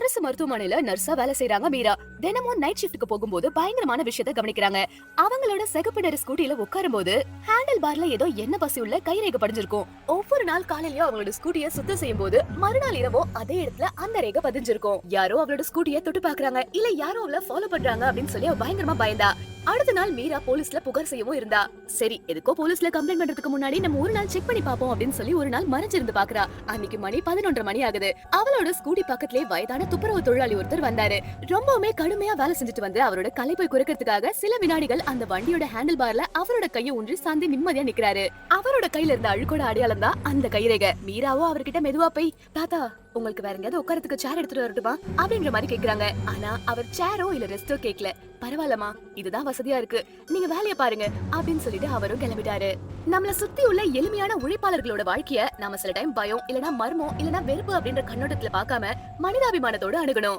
அரசு மருத்துவமனையில நர்ஸா வேலை செய்யறாங்க மீரா. தினமும் நைட் ஷிஃப்ட்டுக்கு போகும்போது பயங்கரமான விஷயத்த கவனிக்கிறாங்க. அவங்களோட சிகப்பு நிற ஸ்கூட்டில உட்காரும்போது ஹேண்டில் பார்ல ஏதோ என்ன பசி உள்ள கைரேகை படிஞ்சிருக்கும். ஒவ்வொரு நாள் காலையிலயும் அவங்களோட ஸ்கூட்டிய சுத்தம் செய்யும் போது மறுநாள் இரவோ அதே இடத்துல அந்த ரேகை பதிஞ்சிருக்கும். யாரோ அவளோட ஸ்கூட்டிய தொட்டு பாக்குறாங்க இல்ல யாரோ அவளை ஃபாலோ பண்றாங்க அப்படின்னு சொல்லி பயங்கரமா பயந்தா. அடுத்த நாள் மீரா போலீஸ்ல புகார் செய்யவும் இருந்தா. சரி எதுக்கோ போலீஸ்ல கம்ப்ளைண்ட் பண்றதுக்கு முன்னாடி நம்ம ஒரு நாள் செக் பண்ணி பாப்போம் அப்படின்னு சொல்லி ஒரு நாள் மறைஞ்சிருந்து பாக்குறா அன்னைக்கு மணி பதினொன்றரை மணி ஆகுது. அவளோட ஸ்கூட்டி பக்கத்திலே வயதான துப்புரவு தொழிலாளி ஒருத்தர் வந்தாரு. ரொம்பவுமே கடுமையா வேலை செஞ்சுட்டு வந்து அவரோட களைப்பை குறைக்கிறதுக்காக சில வினாடிகள் அந்த வண்டியோட ஹேண்டில் பார்ல அவரோட கையை ஒன்று சாந்தி நிம்மதியா நிக்கிறாரு. அவரோட கையில இருந்த அழுக்கோட அடையாளம் தான் அந்த கைரேக. மீராவோ அவர்கிட்ட மெதுவா போய் தாத்தா உங்களுக்கு வேற எங்கேயாவது உட்காரத்துக்கு சேர் எடுத்துட்டு வரட்டுமா? அப்படின்ற மாதிரி கேக்குறாங்க. ஆனா அவர் சேரோ இல்ல ரெஸ்டோ கேக்கல. பரவாயில்லமா இதுதான் வசதியா இருக்கு. நீங்க வேலைய பாருங்க அப்படின்னு சொல்லிட்டு அவரும் கிளம்பிட்டாரு. நம்மள சுத்தி உள்ள எளிமையான உழைப்பாளர்களோட வாழ்க்கைய நாம சில டைம் பயம் இல்லனா மர்மம் இல்லனா வெறுப்பு அப்படின்ற கண்ணோட்டத்துல பார்க்காம மனிதாபிமானத்தோட அணுகணும்.